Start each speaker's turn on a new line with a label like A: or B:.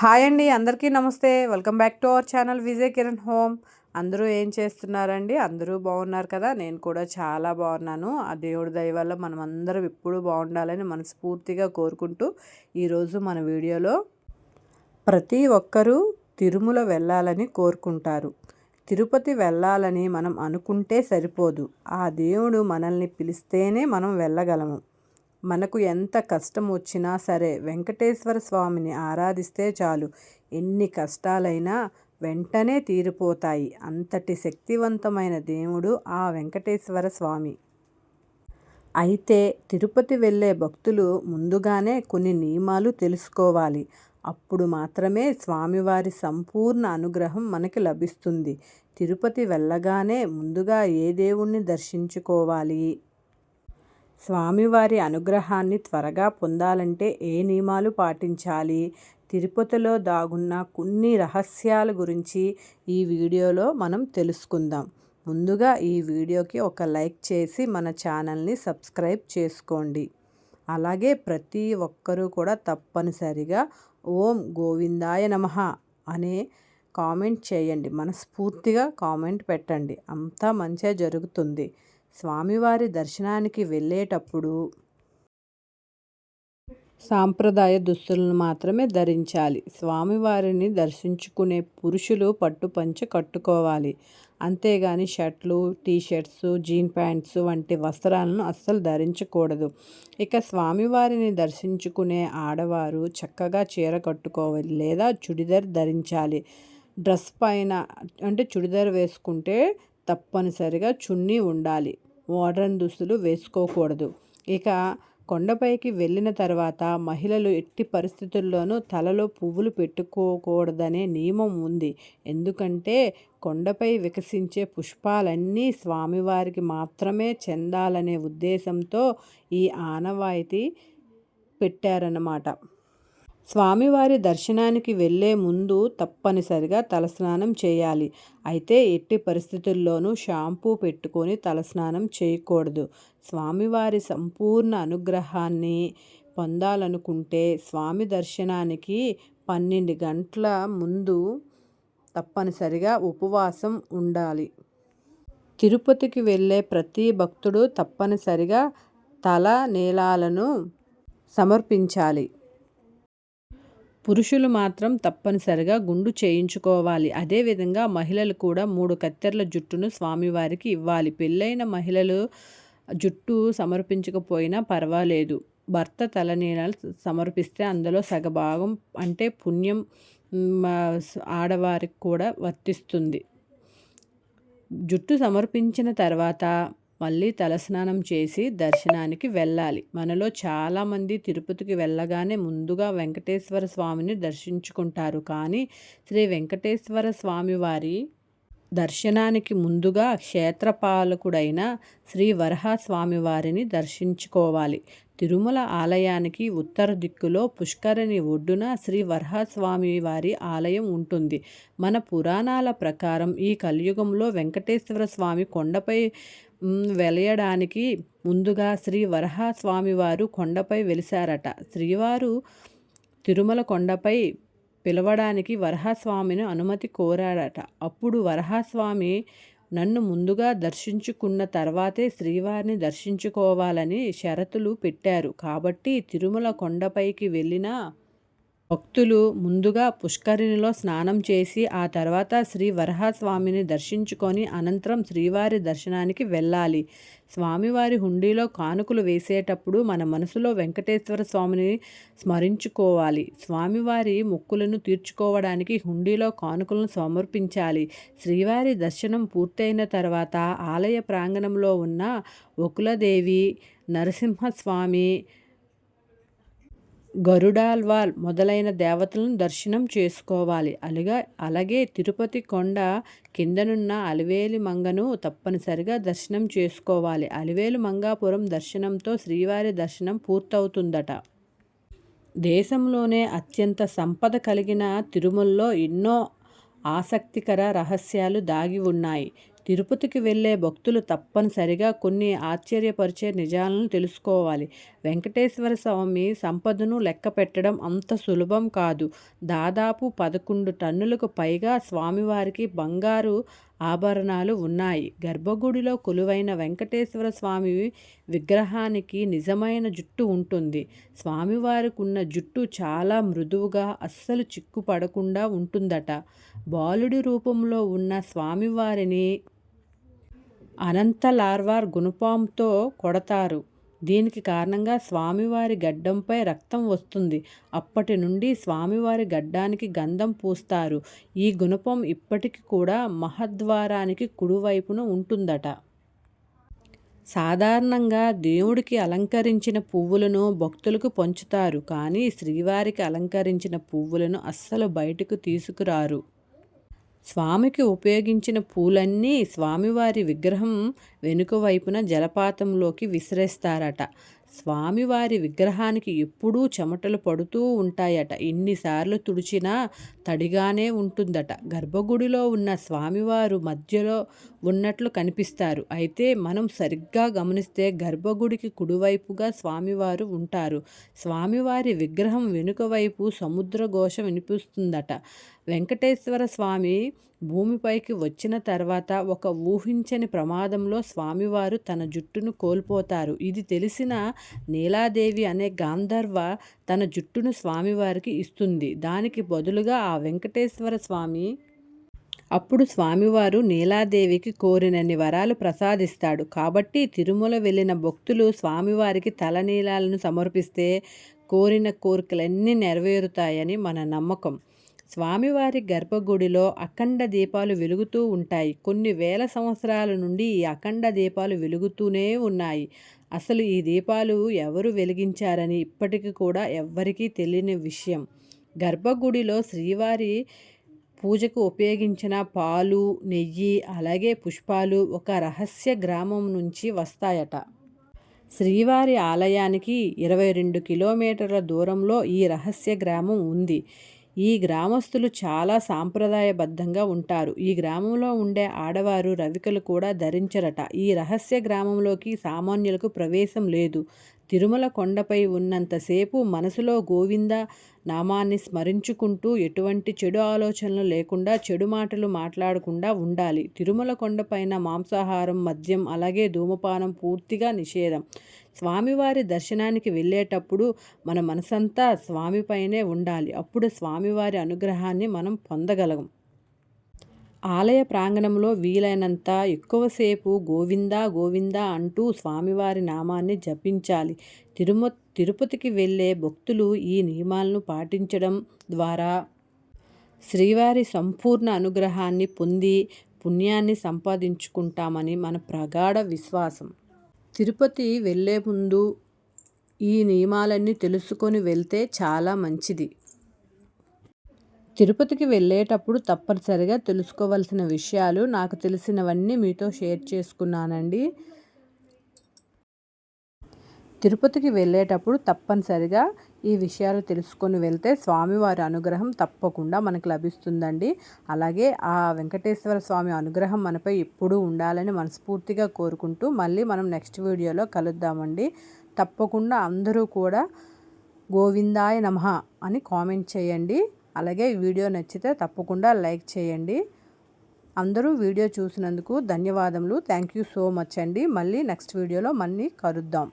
A: Hi అండి అందరికీ నమస్తే. Welcome back to our channel Vijay Kiran home. అందరూ ఏం చేస్తున్నారండి? అందరూ బాగున్నారు కదా? నేను కూడా చాలా బాగున్నాను. ఆ దేవుడి దయ వల్ల మనం అందరం ఎప్పుడూ బాగుండాలని మనస్ఫూర్తిగా కోరుకుంటూ ఈరోజు మన వీడియోలో ప్రతి ఒక్కరూ తిరుమల వెళ్ళాలని కోరుకుంటారు. తిరుపతి వెళ్ళాలని మనం అనుకుంటే సరిపోదు. ఆ దేవుడు మనల్ని పిలిస్తేనే మనం వెళ్ళగలము. మనకు ఎంత కష్టం వచ్చినా సరే వెంకటేశ్వర స్వామిని ఆరాధిస్తే చాలు. ఎన్ని కష్టాలైనా వెంటనే తీరిపోతాయి. అంతటి శక్తివంతమైన దేవుడు ఆ వెంకటేశ్వర స్వామి. అయితే తిరుపతి వెళ్ళే భక్తులు ముందుగానే కొన్ని నియమాలు తెలుసుకోవాలి. అప్పుడు మాత్రమే స్వామివారి సంపూర్ణ అనుగ్రహం మనకి లభిస్తుంది. తిరుపతి వెళ్ళగానే ముందుగా ఏ దేవుణ్ణి దర్శించుకోవాలి? స్వామివారి అనుగ్రహాన్ని త్వరగా పొందాలంటే ఏ నియమాలు పాటించాలి? తిరుపతిలో దాగున్న కొన్ని రహస్యాల గురించి ఈ వీడియోలో మనం తెలుసుకుందాం. ముందుగా ఈ వీడియోకి ఒక లైక్ చేసి మన ఛానల్ని సబ్స్క్రైబ్ చేసుకోండి. అలాగే ప్రతి ఒక్కరూ కూడా తప్పనిసరిగా ఓం గోవిందాయ నమ అనే కామెంట్ చేయండి. మనస్ఫూర్తిగా కామెంట్ పెట్టండి. అంతా మంచిగా జరుగుతుంది. స్వామివారి దర్శనానికి వెళ్ళేటప్పుడు సాంప్రదాయ దుస్తులను మాత్రమే ధరించాలి. స్వామివారిని దర్శించుకునే పురుషులు పట్టుపంచ కట్టుకోవాలి. అంతేగాని షర్ట్లు టీషర్ట్స్ జీన్ ప్యాంట్స్ వంటి వస్త్రాలను అస్సలు ధరించకూడదు. ఇక స్వామివారిని దర్శించుకునే ఆడవారు చక్కగా చీర కట్టుకోవాలి లేదా చుడిదార్ ధరించాలి. డ్రెస్ పైన అంటే చుడిదార్ వేసుకుంటే తప్పనిసరిగా చున్నీ ఉండాలి. మోడ్రన్ దుస్తులు వేసుకోకూడదు. ఇక కొండపైకి వెళ్ళిన తర్వాత మహిళలు ఎట్టి పరిస్థితుల్లోనూ తలలో పువ్వులు పెట్టుకోకూడదనే నియమం ఉంది. ఎందుకంటే కొండపై వికసించే పుష్పాలన్నీ స్వామివారికి మాత్రమే చెందాలనే ఉద్దేశంతో ఈ ఆనవాయితీ పెట్టారన్నమాట. స్వామివారి దర్శనానికి వెళ్ళే ముందు తప్పనిసరిగా తలస్నానం చేయాలి. అయితే ఎట్టి పరిస్థితుల్లోనూ షాంపూ పెట్టుకొని తలస్నానం చేయకూడదు. స్వామివారి సంపూర్ణ అనుగ్రహాన్ని పొందాలనుకుంటే స్వామి దర్శనానికి పన్నెండు గంటల ముందు తప్పనిసరిగా ఉపవాసం ఉండాలి. తిరుపతికి వెళ్ళే ప్రతి భక్తుడు తప్పనిసరిగా తల నీలాలను సమర్పించాలి. పురుషులు మాత్రం తప్పనిసరిగా గుండు చేయించుకోవాలి. అదేవిధంగా మహిళలు కూడా మూడు కత్తెరల జుట్టును స్వామివారికి ఇవ్వాలి. పెళ్ళైన మహిళలు జుట్టు సమర్పించకపోయినా పర్వాలేదు. భర్త తలనీలాలు సమర్పిస్తే అందులో సగభాగం అంటే పుణ్యం ఆడవారికి కూడా వర్తిస్తుంది. జుట్టు సమర్పించిన తర్వాత మళ్ళీ తలస్నానం చేసి దర్శనానికి వెళ్ళాలి. మనలో చాలామంది తిరుపతికి వెళ్ళగానే ముందుగా వెంకటేశ్వర స్వామిని దర్శించుకుంటారు. కానీ శ్రీ వెంకటేశ్వర స్వామి వారి దర్శనానికి ముందుగా క్షేత్రపాలకుడైన శ్రీ వరహస్వామి వారిని దర్శించుకోవాలి. తిరుమల ఆలయానికి ఉత్తర దిక్కులో పుష్కరిణి ఒడ్డున శ్రీ వరహస్వామి వారి ఆలయం ఉంటుంది. మన పురాణాల ప్రకారం ఈ కలియుగంలో వెంకటేశ్వర స్వామి కొండపై వెలయడానికి ముందుగా శ్రీ వరహస్వామివారు కొండపై వెలిశారట. శ్రీవారు తిరుమల కొండపై పిలవడానికి వరహస్వామిని అనుమతి కోరాడట. అప్పుడు వరహస్వామి నన్ను ముందుగా దర్శించుకున్న తర్వాతే శ్రీవారిని దర్శించుకోవాలని షరతులు పెట్టారు. కాబట్టి తిరుమల కొండపైకి వెళ్ళిన భక్తులు ముందుగా పుష్కరిణిలో స్నానం చేసి ఆ తర్వాత శ్రీ వరహస్వామిని దర్శించుకొని అనంతరం శ్రీవారి దర్శనానికి వెళ్ళాలి. స్వామివారి హుండీలో కానుకలు వేసేటప్పుడు మన మనసులో వెంకటేశ్వర స్వామిని స్మరించుకోవాలి. స్వామివారి మొక్కులను తీర్చుకోవడానికి హుండీలో కానుకలను సమర్పించాలి. శ్రీవారి దర్శనం పూర్తయిన తర్వాత ఆలయ ప్రాంగణంలో ఉన్న ఒకులదేవి నరసింహస్వామి గరుడాల్వాల్ మొదలైన దేవతలను దర్శనం చేసుకోవాలి. అలాగా అలాగే తిరుపతి కొండ కిందనున్న అలివేలి మంగను తప్పనిసరిగా దర్శనం చేసుకోవాలి. అలివేలు మంగాపురం దర్శనంతో శ్రీవారి దర్శనం పూర్తవుతుందట. దేశంలోనే అత్యంత సంపద కలిగిన తిరుమలలో ఎన్నో ఆసక్తికర రహస్యాలు దాగి ఉన్నాయి. తిరుపతికి వెళ్ళే భక్తులు తప్పనిసరిగా కొన్ని ఆశ్చర్యపరిచే నిజాలను తెలుసుకోవాలి. వెంకటేశ్వర స్వామి సంపదను లెక్క పెట్టడం అంత సులభం కాదు. దాదాపు పదకొండు టన్నులకు పైగా స్వామివారికి బంగారు ఆభరణాలు ఉన్నాయి. గర్భగుడిలో కొలువైన వెంకటేశ్వర స్వామి విగ్రహానికి నిజమైన జుట్టు ఉంటుంది. స్వామివారికి ఉన్న జుట్టు చాలా మృదువుగా అస్సలు చిక్కు పడకుండా ఉంటుందట. బాలుడి రూపంలో ఉన్న స్వామివారిని అనంత లార్వార్ గుణపాంతో కొడతారు. దీనికి కారణంగా స్వామివారి గడ్డంపై రక్తం వస్తుంది. అప్పటి నుండి స్వామివారి గడ్డానికి గంధం పూస్తారు. ఈ గుణపం ఇప్పటికి కూడా మహద్వారానికి కుడివైపున ఉంటుందట. సాధారణంగా దేవుడికి అలంకరించిన పువ్వులను భక్తులకు పంచుతారు. కానీ శ్రీవారికి అలంకరించిన పువ్వులను అస్సలు బయటకు తీసుకురారు. స్వామికి ఉపయోగించిన పూలన్నీ స్వామివారి విగ్రహం వెనుక వైపున జలపాతంలోకి విసిరేస్తారట. స్వామివారి విగ్రహానికి ఎప్పుడూ చెమటలు పడుతూ ఉంటాయట. ఎన్నిసార్లు తుడిచినా తడిగానే ఉంటుందట. గర్భగుడిలో ఉన్న స్వామివారు మధ్యలో ఉన్నట్లు కనిపిస్తారు. అయితే మనం సరిగ్గా గమనిస్తే గర్భగుడికి కుడివైపుగా స్వామివారు ఉంటారు. స్వామివారి విగ్రహం వెనుక వైపు సముద్ర ఘోష వినిపిస్తుందట. వెంకటేశ్వర స్వామి భూమిపైకి వచ్చిన తర్వాత ఒక ఊహించని ప్రమాదంలో స్వామివారు తన జుట్టును కోల్పోతారు. ఇది తెలిసిన నీలాదేవి అనే గాంధర్వ తన జుట్టును స్వామివారికి ఇస్తుంది. దానికి బదులుగా ఆ వెంకటేశ్వర స్వామి అప్పుడు స్వామివారు నీలాదేవికి కోరినన్ని వరాలు ప్రసాదిస్తాడు. కాబట్టి తిరుమల వెళ్ళిన భక్తులు స్వామివారికి తలనీలాలను సమర్పిస్తే కోరిన కోరికలన్నీ నెరవేరుతాయని మన నమ్మకం. స్వామివారి గర్భగుడిలో అఖండ దీపాలు వెలుగుతూ ఉంటాయి. కొన్ని వేల సంవత్సరాల నుండి ఈ అఖండ దీపాలు వెలుగుతూనే ఉన్నాయి. అసలు ఈ దీపాలు ఎవరు వెలిగించారని ఇప్పటికీ కూడా ఎవ్వరికీ తెలియని విషయం. గర్భగుడిలో శ్రీవారి పూజకు ఉపయోగించిన పాలు నెయ్యి అలాగే పుష్పాలు ఒక రహస్య గ్రామం నుంచి వస్తాయట. శ్రీవారి ఆలయానికి ఇరవై రెండు కిలోమీటర్ల దూరంలో ఈ రహస్య గ్రామం ఉంది. ఈ గ్రామస్తులు చాలా సాంప్రదాయబద్ధంగా ఉంటారు. ఈ గ్రామంలో ఉండే ఆడవారు రవికలు కూడా ధరించరట. ఈ రహస్య గ్రామంలోకి సామాన్యులకు ప్రవేశం లేదు. తిరుమల కొండపై ఉన్నంతసేపు మనసులో గోవింద నామాన్ని స్మరించుకుంటూ ఎటువంటి చెడు ఆలోచనలు లేకుండా చెడు మాటలు మాట్లాడకుండా ఉండాలి. తిరుమల కొండపైన మాంసాహారం మద్యం అలాగే ధూమపానం పూర్తిగా నిషేధం. స్వామివారి దర్శనానికి వెళ్ళేటప్పుడు మన మనసంతా స్వామిపైనే ఉండాలి. అప్పుడు స్వామివారి అనుగ్రహాన్ని మనం పొందగలం. ఆలయ ప్రాంగణంలో వీలైనంత ఎక్కువసేపు గోవిందా గోవిందా అంటూ స్వామివారి నామాన్ని జపించాలి. తిరుమ తిరుపతికి వెళ్ళే భక్తులు ఈ నియమాలను పాటించడం ద్వారా శ్రీవారి సంపూర్ణ అనుగ్రహాన్ని పొంది పుణ్యాన్ని సంపాదించుకుంటామని మన ప్రగాఢ విశ్వాసం. తిరుపతి వెళ్ళే ముందు ఈ నియమాలన్నీ తెలుసుకొని వెళ్తే చాలా మంచిది. తిరుపతికి వెళ్ళేటప్పుడు తప్పనిసరిగా తెలుసుకోవాల్సిన విషయాలు నాకు తెలిసినవన్నీ మీతో షేర్ చేసుకున్నానండి. తిరుపతికి వెళ్ళేటప్పుడు తప్పనిసరిగా ఈ విషయాలు తెలుసుకొని వెళ్తే స్వామివారి అనుగ్రహం తప్పకుండా మనకు లభిస్తుందండి. అలాగే ఆ వెంకటేశ్వర స్వామి అనుగ్రహం మనపై ఎప్పుడూ ఉండాలని మనస్ఫూర్తిగా కోరుకుంటూ మళ్ళీ మనం నెక్స్ట్ వీడియోలో కలుద్దామండి. తప్పకుండా అందరూ కూడా గోవిందాయ నమ అని కామెంట్ చేయండి. అలాగే వీడియో నచ్చితే తప్పకుండా లైక్ చేయండి. అందరూ వీడియో చూసినందుకు ధన్యవాదములు. థ్యాంక్ యూ సో మచ్ అండి. మళ్ళీ నెక్స్ట్ వీడియోలో మళ్ళీ కలుద్దాం.